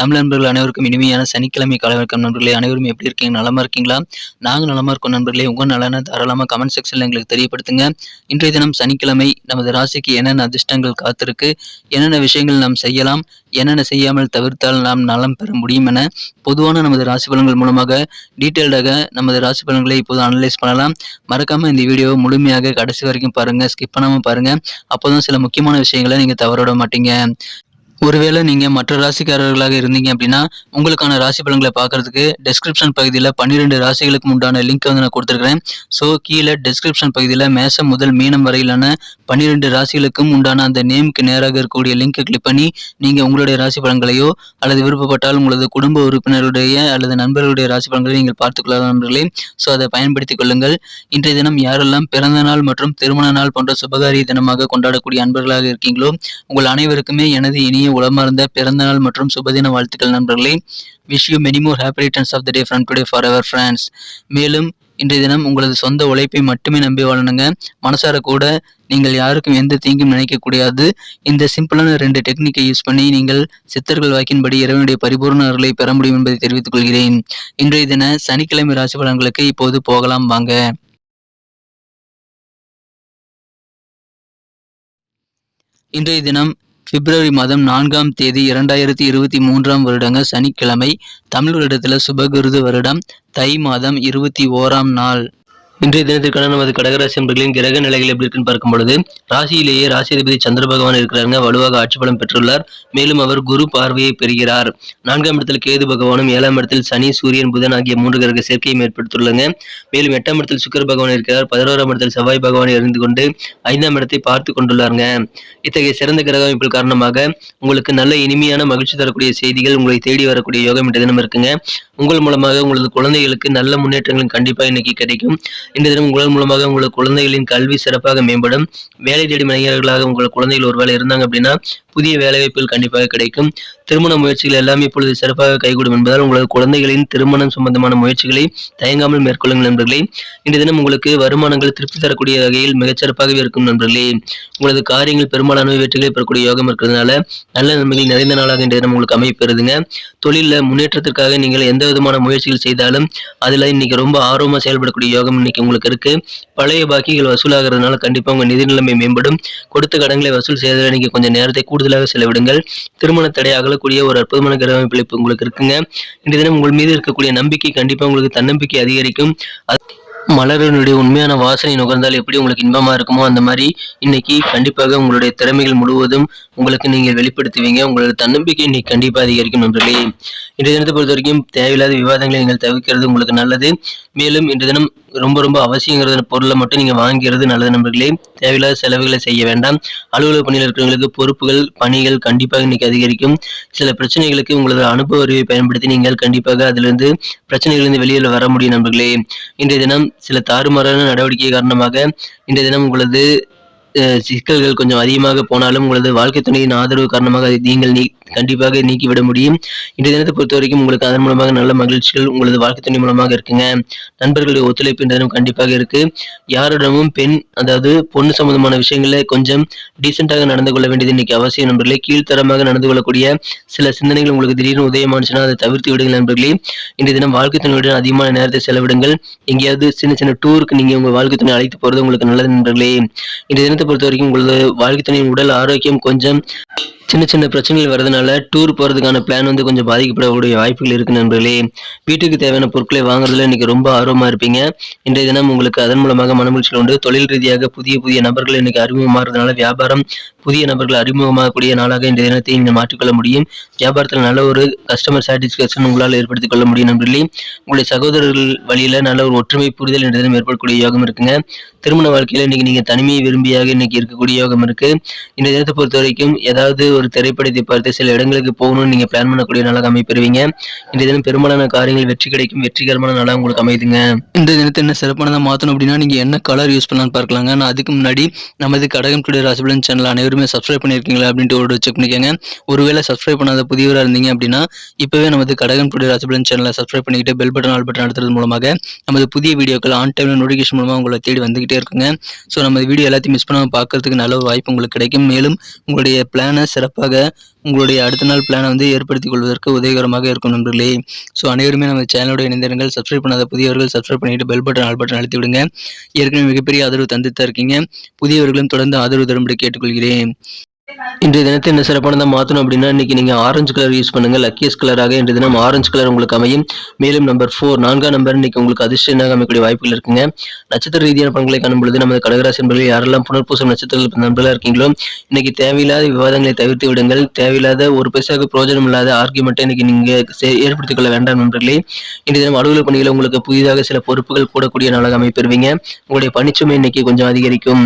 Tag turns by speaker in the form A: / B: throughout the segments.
A: தமிழ் நண்பர்கள் அனைவருக்கும் இனிமையான சனிக்கிழமை காலை வழக்கம் நண்பர்களே அனைவரும் எப்படி இருக்கீங்க நலமா இருக்கீங்களா நாங்கள் நலமா இருக்கோம் நண்பர்களே உங்கள் நலன தாராளமாக கமெண்ட் செக்ஷனில் எங்களுக்கு தெரியப்படுத்துங்க இன்றைய தினம் சனிக்கிழமை நமது ராசிக்கு என்னென்ன அதிர்ஷ்டங்கள் காத்திருக்கு என்னென்ன விஷயங்கள் நாம் செய்யலாம் என்னென்ன செய்யாமல் தவிர்த்தால் நாம் நலம் பெற முடியும் என பொதுவான நமது ராசி பலன்கள் மூலமாக டீட்டெயில்டாக நமது ராசி பலன்களை இப்போது அனலைஸ் பண்ணலாம் மறக்காமல் இந்த வீடியோவை முழுமையாக கடைசி வரைக்கும் பாருங்கள் ஸ்கிப் பண்ணாமல் பாருங்கள் அப்போ தான் சில முக்கியமான விஷயங்களை நீங்கள் தவற விட மாட்டீங்க ஒருவேளை நீங்கள் மற்ற ராசிக்காரர்களாக இருந்தீங்க அப்படின்னா உங்களுக்கான ராசி பலன்களை பார்க்கறதுக்கு டெஸ்கிரிப்ஷன் பகுதியில் பன்னிரெண்டு ராசிகளுக்கு உண்டான லிங்க் வந்து நான் கொடுத்துருக்கிறேன் ஸோ கீழே டெஸ்கிரிப்ஷன் பகுதியில் மேசம் முதல் மீனம் வரையிலான பன்னிரெண்டு ராசிகளுக்கும் உண்டான அந்த நேமுக்கு நேராக இருக்கக்கூடிய லிங்க்கை கிளிக் பண்ணி நீங்கள் உங்களுடைய ராசி பலன்களையோ அல்லது விருப்பப்பட்டால் உங்களது குடும்ப உறுப்பினருடைய அல்லது நண்பர்களுடைய ராசி பலன்களை நீங்கள் பார்த்துக்கொள்ளலாம் நண்பர்களே ஸோ அதை பயன்படுத்திக் கொள்ளுங்கள் இன்றைய தினம் யாரெல்லாம் பிறந்த நாள் மற்றும் திருமண நாள் போன்ற சுபகாரிய தினமாக கொண்டாடக்கூடிய அன்பர்களாக இருக்கீங்களோ உங்கள் அனைவருக்குமே எனது இனிய இனிய பிறந்த நாள் மற்றும் சுபதின வாழ்த்துக்கள் நண்பர்களே wish you many more happy returns of the day from today for our friends மேலும் இன்றைய தினம் உங்களது சொந்த உழைப்பை மட்டுமே நம்பி வாழணுங்க மனசார கூட நீங்கள் யாருக்கும் எந்த தீங்கும் நினைக்கக்கூடாது இந்த சிம்பிளான ரெண்டு டெக்னிக்கை யூஸ் பண்ணி நீங்கள் சித்தர்கள் வாக்கின்படி இறைவனுடைய பரிபூர்ண அருளை பெற முடியும் என்பதை தெரிவித்துக் கொள்கிறேன் இன்றைய தின சனிக்கிழமை ராசி பலன்களுக்கு இப்போது போகலாம் வாங்க இன்றைய தினம் பிப்ரவரி மாதம் நான்காம் தேதி இரண்டாயிரத்தி இருபத்தி மூன்றாம் வருடங்க சனிக்கிழமை தமிழ் வருடத்தில் சுபகிருது வருடம் தை மாதம் இருபத்தி ஓராம் நாள் இன்றைய தினத்திற்கான நமது கடகராசி நண்பர்களின் கிரக நிலைகள் எப்படி இருக்குன்னு பார்க்கும் பொழுது ராசியிலேயே ராசிபதி சந்திர பகவான் இருக்கிறாங்க வலுவாக ஆட்சி பலம் பெற்றுள்ளார் மேலும் அவர் குரு பார்வையை பெறுகிறார் நான்காம் இடத்தில் கேது பகவானும் ஏழாம் இடத்தில் சனி சூரியன் புதன் ஆகிய மூன்று கிரக சேர்க்கையும் ஏற்படுத்தியுள்ளங்க மேலும் எட்டாம் இடத்தில் சுக்கர் பகவான் இருக்கிறார் பதினோராம் இடத்தில் செவ்வாய் பகவான் இருந்து கொண்டு ஐந்தாம் இடத்தை பார்த்து கொண்டுள்ளாருங்க இத்தகைய சிறந்த கிரக அமைப்பு காரணமாக உங்களுக்கு நல்ல இனிமையான மகிழ்ச்சி தரக்கூடிய செய்திகள் உங்களை தேடி வரக்கூடிய யோகம் என்ற தினம் இருக்குங்க உங்கள் மூலமாக உங்களது குழந்தைகளுக்கு நல்ல முன்னேற்றங்களும் கண்டிப்பாக இன்னைக்கு கிடைக்கும் இந்த தினம் உங்கள் மூலமாக உங்கள் குழந்தைகளின் கல்வி சிறப்பாக மேம்படும் வேலை தேடும் இளைஞர்களாக உங்கள் குழந்தைகள் ஒருவேளை இருந்தாங்க அப்படின்னா புதிய வேலைவாய்ப்புகள் கண்டிப்பாக கிடைக்கும் திருமண முயற்சிகள் எல்லாமே இப்பொழுது சிறப்பாக கைகூடும் என்பதால் உங்களது குழந்தைகளின் திருமணம் சம்பந்தமான முயற்சிகளை தயங்காமல் மேற்கொள்ளுங்கள் நண்பர்களே இன்றைய தினம் உங்களுக்கு வருமானங்கள் திருப்தி தரக்கூடிய வகையில் மிகச்சிறப்பாகவே இருக்கும் நண்பர்களே உங்களது காரியங்கள் பெரும்பாலான வெற்றிகளை பெறக்கூடிய யோகம் இருக்கிறதுனால நல்ல நன்மைகள் நிறைந்த நாளாக இன்றைய தினம் உங்களுக்கு அமைப்பெறுதுங்க தொழிலில் முன்னேற்றத்திற்காக நீங்கள் எந்த விதமான முயற்சிகள் செய்தாலும் அதில் இன்னைக்கு ரொம்ப ஆர்வமாக செயல்படக்கூடிய யோகம் இன்னைக்கு உங்களுக்கு இருக்கு பழைய பாக்கிகள் வசூலாகிறதுனால கண்டிப்பாக உங்கள் நிதி நிலைமை மேம்படும் கொடுத்த கடங்களை வசூல் செய்வதில் இன்னைக்கு கொஞ்சம் நேரத்தை கூடுதல் கூடுதலாக செலவிடுங்கள் திருமண தடை அகலக்கூடிய ஒரு அற்புதமான கிரக அமைப்பிழப்பு உங்களுக்கு இருக்குங்க இன்றைய தினம் உங்கள் மீது இருக்கக்கூடிய நம்பிக்கை கண்டிப்பாக உங்களுக்கு தன்னம்பிக்கை அதிகரிக்கும் மலரனுடைய உண்மையான வாசனை நுகர்ந்தால் எப்படி உங்களுக்கு இன்பமா இருக்குமோ அந்த மாதிரி இன்னைக்கு கண்டிப்பாக உங்களுடைய திறமைகள் முழுவதும் உங்களுக்கு நீங்கள் வெளிப்படுத்துவீங்க உங்களோட தன்னம்பிக்கை இன்னைக்கு கண்டிப்பா அதிகரிக்கும் நண்பர்களே இன்றைய தினத்தை பொறுத்த வரைக்கும் தேவையில்லாத விவாதங்களை நீங்கள் தவிர்க்கிறது உங்களுக்கு நல்லது மேலும் இன்றைய தினம் ரொம்ப ரொம்ப அவசியங்கிறத பொருளை மட்டும் நீங்கள் வாங்கிறது நல்லது நண்பர்களே தேவையில்லாத செலவுகளை செய்ய வேண்டாம் அலுவலக பணியில் இருக்கிறவங்களுக்கு பொறுப்புகள் பணிகள் கண்டிப்பாக இன்னைக்கு அதிகரிக்கும் சில பிரச்சனைகளுக்கு உங்களது அனுபவ அறிவை பயன்படுத்தி நீங்கள் கண்டிப்பாக அதிலிருந்து பிரச்சனைகளிலிருந்து வெளியில் வர முடியும் நண்பர்களே இன்றைய தினம் சில தாறுமாறான நடவடிக்கை காரணமாக இன்றைய தினம் உங்களது சிக்கல்கள் கொஞ்சம் அதிகமாக போனாலும் உங்களது வாழ்க்கை துணையின் ஆதரவு காரணமாக நீங்கள் கண்டிப்பாக நீக்கிவிட முடியும் இன்றைய தினத்தை பொறுத்த வரைக்கும் உங்களுக்கு அதன் மூலமாக நல்ல மகிழ்ச்சிகள் உங்களது வாழ்க்கை துணை மூலமாக இருக்குங்க நண்பர்களுடைய ஒத்துழைப்பு இந்த தினம் கண்டிப்பாக இருக்கு யாரிடமும் பெண் அதாவது பொண்ணு சம்பந்தமான விஷயங்களை கொஞ்சம் டீசென்டாக நடந்து கொள்ள வேண்டியது இன்னைக்கு அவசியம் நண்பர்களே கீழ்த்தரமாக நடந்து கொள்ளக்கூடிய சில சிந்தனைகள் உங்களுக்கு திடீர்னு உதயமானுச்சுன்னா அதை தவிர்த்து விடுங்கள் நண்பர்களே இன்றைய தினம் வாழ்க்கை துணையுடன் அதிகமான நேரத்தை செலவிடுங்கள் எங்கேயாவது சின்ன சின்ன டூருக்கு நீங்க உங்க வாழ்க்கை துணை அழைத்து போறது உங்களுக்கு நல்லது நண்பர்களே இந்த தினத்தை பொறுத்த வரைக்கும் உங்களது வாழ்க்கை துணையின் உடல் ஆரோக்கியம் கொஞ்சம் சின்ன சின்ன பிரச்சனைகள் வரதுனால டூர் போகிறதுக்கான பிளான் வந்து கொஞ்சம் பாதிக்கப்படக்கூடிய வாய்ப்புகள் இருக்கு நண்பர்களே வீட்டுக்கு தேவையான பொருட்களை வாங்குறதுல இன்னைக்கு ரொம்ப ஆர்வமாக இருப்பீங்க இன்றைய தினம் உங்களுக்கு அதன் மூலமாக மனமகிழ்ச்சிகள் உண்டு தொழில் ரீதியாக புதிய புதிய நபர்கள் இன்னைக்கு அறிமுகமாகிறதுனால வியாபாரம் புதிய நபர்கள் அறிமுகமாகக்கூடிய நாளாக இன்றைய தினத்தை நீங்கள் மாற்றிக்கொள்ள முடியும் வியாபாரத்தில் நல்ல ஒரு கஸ்டமர் சாட்டிஸ்ஃபேக்ஷன் உங்களால் ஏற்படுத்திக் கொள்ள முடியும் நண்பர்களே உங்களுடைய சகோதரர்கள் வழியில் நல்ல ஒரு ஒற்றுமை புரிதல் என்ற தினம் ஏற்படக்கூடிய யோகம் இருக்குங்க திருமண வாழ்க்கையில் இன்னைக்கு நீங்கள் தனிமையை விரும்பியாக இன்னைக்கு இருக்கக்கூடிய யோகம் இருக்கு இந்த தினத்தை பொறுத்த வரைக்கும் ஏதாவது ஒரு திரைப்படத்தை பார்த்து சில இடங்களுக்கு போகணும்னு நீங்கள் பிளான் பண்ணக்கூடிய நாளாக அமைப்பெறுவீங்க இந்த தினம் பெரும்பாலான காரியங்கள் வெற்றி கிடைக்கும் வெற்றிகரமான நாளாக உங்களுக்கு அமைதுங்க இந்த தினத்தை என்ன சிறப்பானதாக மாற்றணும் அப்படின்னா நீங்கள் என்ன கலர் யூஸ் பண்ணலாம்னு பார்க்கலாங்க நான் அதுக்கு முன்னாடி நமது கடகம் டுடே ராசிபலன் சேனல் அனைவருமே சப்ஸ்கிரைப் பண்ணியிருக்கீங்களா அப்படின்ட்டு ஒரு செக் பண்ணிக்கோங்க ஒருவேளை சப்ஸ்கிரைப் பண்ணாத புதியவராக இருந்தீங்க அப்படின்னா இப்போவே நமது கடகம் டுடே ராசிபலன் சேனலை சப்ஸ்கிரைப் பண்ணிக்கிட்டு பெல் பட்டன் ஆல் பட்டன் அடுத்தது மூலமாக நமது புதிய வீடியோக்கள் ஆன் டைமில் நோட்டிஃபிகேஷன் மூலமாக உங்களை தேடி வந்துகிட்டே இருக்குங்க ஸோ நம்ம வீடியோ எல்லாத்தையும் மிஸ் பண்ணாமல் பார்க்கறதுக்கு நல்ல வாய்ப்பு உங்களுக்கு கிடைக்கும் மேலும் உங்களுடைய பிளானை சிறப்பாக உங்களுடைய அடுத்த நாள் பிளானை வந்து ஏற்படுத்திக் கொள்வதற்கு உதவிகரமாக இருக்கும் நண்பர்களே ஸோ அனைவருமே நம்ம சேனலோட இணைந்திருங்கள் சப்ஸ்கிரைப் பண்ணாத புதியவர்கள் சப்ஸ்கிரைப் பண்ணிட்டு பெல் பட்டன் ஆல் பட்டன் அழுத்தி விடுங்க ஏற்கனவே மிகப்பெரிய ஆதரவு தந்துட்டு இருக்கீங்க புதியவர்களும் தொடர்ந்து ஆதரவு தரும்படி கேட்டுக்கொள்கிறேன் இன்றைய தினத்தை என்ன சிறப்பானதாக மாற்றணும் அப்படின்னா இன்னைக்கு நீங்கள் ஆரஞ்சு கலர் யூஸ் பண்ணுங்கள் லக்கியஸ்ட் கலராக இன்றைய தினம் ஆரஞ்சு கலர் உங்களுக்கு அமையும் மேலும் நம்பர் ஃபோர் நான்காம் நம்பர் இன்னைக்கு உங்களுக்கு அதிர்ஷ்டமாக அமைக்கக்கூடிய வாய்ப்புகள் இருக்குங்க நட்சத்திர ரீதியான பண்களை காணும் பொழுது நமது கடகராசி நண்பர்கள் யாரெல்லாம் புனர்பூசம் நட்சத்திர நண்பர்களாக இருக்கீங்களோ இன்னைக்கு தேவையில்லாத விவாதங்களை தவிர்த்து விடுங்கள் தேவையில்லாத ஒரு பைசாவுக்கு பிரயோஜனம் இல்லாத ஆர்கியூமெண்ட்டை இன்னைக்கு நீங்கள் ஏற்படுத்திக் கொள்ள வேண்டாம் நண்பர்களே இன்றைய தினம் அலுவலக பணிகளை உங்களுக்கு புதிதாக சில பொறுப்புகள் கூடக்கூடிய நாளாக அமைப்பெறுவீங்க உங்களுடைய பணிச்சுமை இன்னைக்கு கொஞ்சம் அதிகரிக்கும்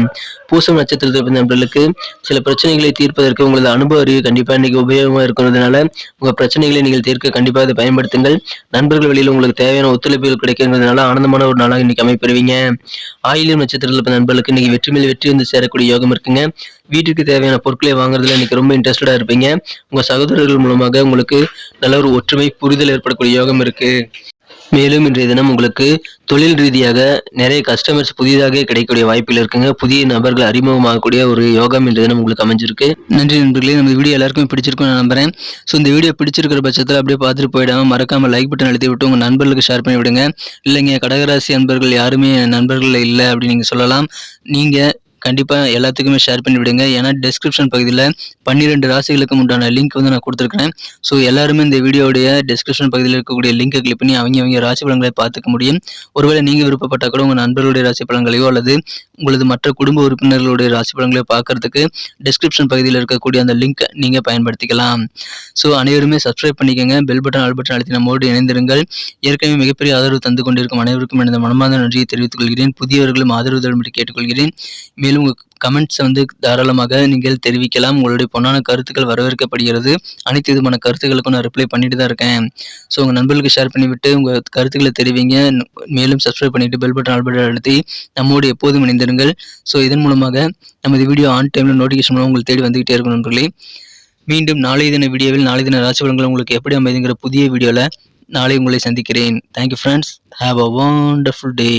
A: பூசம் நட்சத்திரத்தில் நண்பர்களுக்கு சில பிரச்சனைகளை தீர்ப்பதற்கு உங்களது அனுபவ அறிவு கண்டிப்பாக இன்னைக்கு உபயோகமாக இருக்கிறதுனால உங்கள் பிரச்சனைகளை நீங்கள் தீர்க்க கண்டிப்பாக அதை பயன்படுத்துங்கள் நண்பர்கள் வழியில் உங்களுக்கு தேவையான ஒத்துழைப்புகள் கிடைக்கிறதுனால ஆனந்தமான ஒரு நாளாக இன்னைக்கு அமைப்பெறுவீங்க ஆயிலும் நட்சத்திரத்தில் இருப்ப நண்பர்களுக்கு இன்னைக்கு வெற்றி மேல் வெற்றி வந்து சேரக்கூடிய யோகம் இருக்குங்க வீட்டுக்கு தேவையான பொருட்களை வாங்குறதுல இன்னைக்கு ரொம்ப இன்ட்ரெஸ்டடா இருப்பீங்க உங்கள் சகோதரர்கள் மூலமாக உங்களுக்கு நல்ல ஒரு ஒற்றுமை புரிதல் ஏற்படக்கூடிய யோகம் இருக்கு மேலும் இன்றைய தினம் உங்களுக்கு தொழில் ரீதியாக நிறைய கஸ்டமர்ஸ் புதிதாக கிடைக்கக்கூடிய வாய்ப்பில் இருக்குங்க புதிய நபர்கள் அறிமுகமாகக்கூடிய ஒரு யோகம் இன்றைய தினம் உங்களுக்கு அமைஞ்சிருக்கு நன்றி நண்பர்களே நம்ம வீடியோ எல்லாருக்கும் பிடிச்சிருக்கும் நான் நம்புறேன் ஸோ இந்த வீடியோ பிடிச்சிருக்கிற பட்சத்தில் அப்படியே பார்த்துட்டு போயிடாம மறக்காம லைக் பட்டன் அழுத்தி விட்டு உங்கள் நண்பர்களுக்கு ஷேர் பண்ணி விடுங்க இல்லைங்க கடகராசி நண்பர்கள் யாருமே நண்பர்கள் இல்லை அப்படின்னு நீங்கள் சொல்லலாம் நீங்கள் கண்டிப்பாக எல்லாத்துக்குமே ஷேர் பண்ணி விடுங்க ஏன்னா டெஸ்கிரிப்ஷன் பகுதியில் பன்னிரெண்டு ராசிகளுக்கு உண்டான லிங்க் வந்து நான் கொடுத்துருக்கேன் ஸோ எல்லாருமே இந்த வீடியோடைய டெஸ்கிரிப்ஷன் பகுதியில் இருக்கக்கூடிய லிங்கை கிளிக் பண்ணி அவங்க அவங்க ராசி பலன்களை பார்த்துக்க முடியும் ஒருவேளை நீங்கள் விருப்பப்பட்டால் கூட உங்கள் நண்பர்களுடைய ராசி பலன்களையோ அல்லது உங்களது மற்ற குடும்ப உறுப்பினர்களுடைய ராசி பலன்களையோ பார்க்கறதுக்கு டெஸ்கிரிப்ஷன் பகுதியில் இருக்கக்கூடிய அந்த லிங்கை நீங்கள் பயன்படுத்திக்கலாம் ஸோ அனைவருமே சப்ஸ்கிரைப் பண்ணிக்கோங்க பெல் பட்டன் ஆல் பட்டன் அழுத்தி நம்மோடு இணைந்திருங்கள் ஏற்கனவே மிகப்பெரிய ஆதரவு தந்து கொண்டிருக்கும் அனைவருக்கும் எனது மனமார்ந்த நன்றியை தெரிவித்துக் கொள்கிறேன் புதியவர்களும் ஆதரவு தரும்படி கேட்டுக்கொள்கிறேன் மேலும் உங்கள் கமெண்ட்ஸை வந்து தாராளமாக நீங்கள் தெரிவிக்கலாம் உங்களுடைய பொண்ணான கருத்துக்கள் வரவேற்கப்படுகிறது அனைத்து விதமான கருத்துக்களுக்கும் நான் ரிப்ளை பண்ணிட்டு தான் இருக்கேன் ஸோ உங்கள் நண்பர்களுக்கு ஷேர் பண்ணிவிட்டு உங்கள் கருத்துக்களை தெரிவிங்க மேலும் சப்ஸ்கிரைப் பண்ணிவிட்டு பெல் பட்டன் ஆல்பட்டை அழுத்தி நம்மோடு எப்போதும் இணைந்திருங்கள் ஸோ இதன் மூலமாக நமது வீடியோ ஆன் டைமில் நோட்டிஃபிகேஷன் மூலம் உங்களுக்கு தேடி வந்துகிட்டே இருக்கும் நண்பர்களே மீண்டும் நாளைய தின வீடியோவில் நாளைய தின ராசி பலன்கள் உங்களுக்கு எப்படி அமைதுங்கிற புதிய வீடியோவில் நாளை உங்களை சந்திக்கிறேன் thank you friends have a wonderful day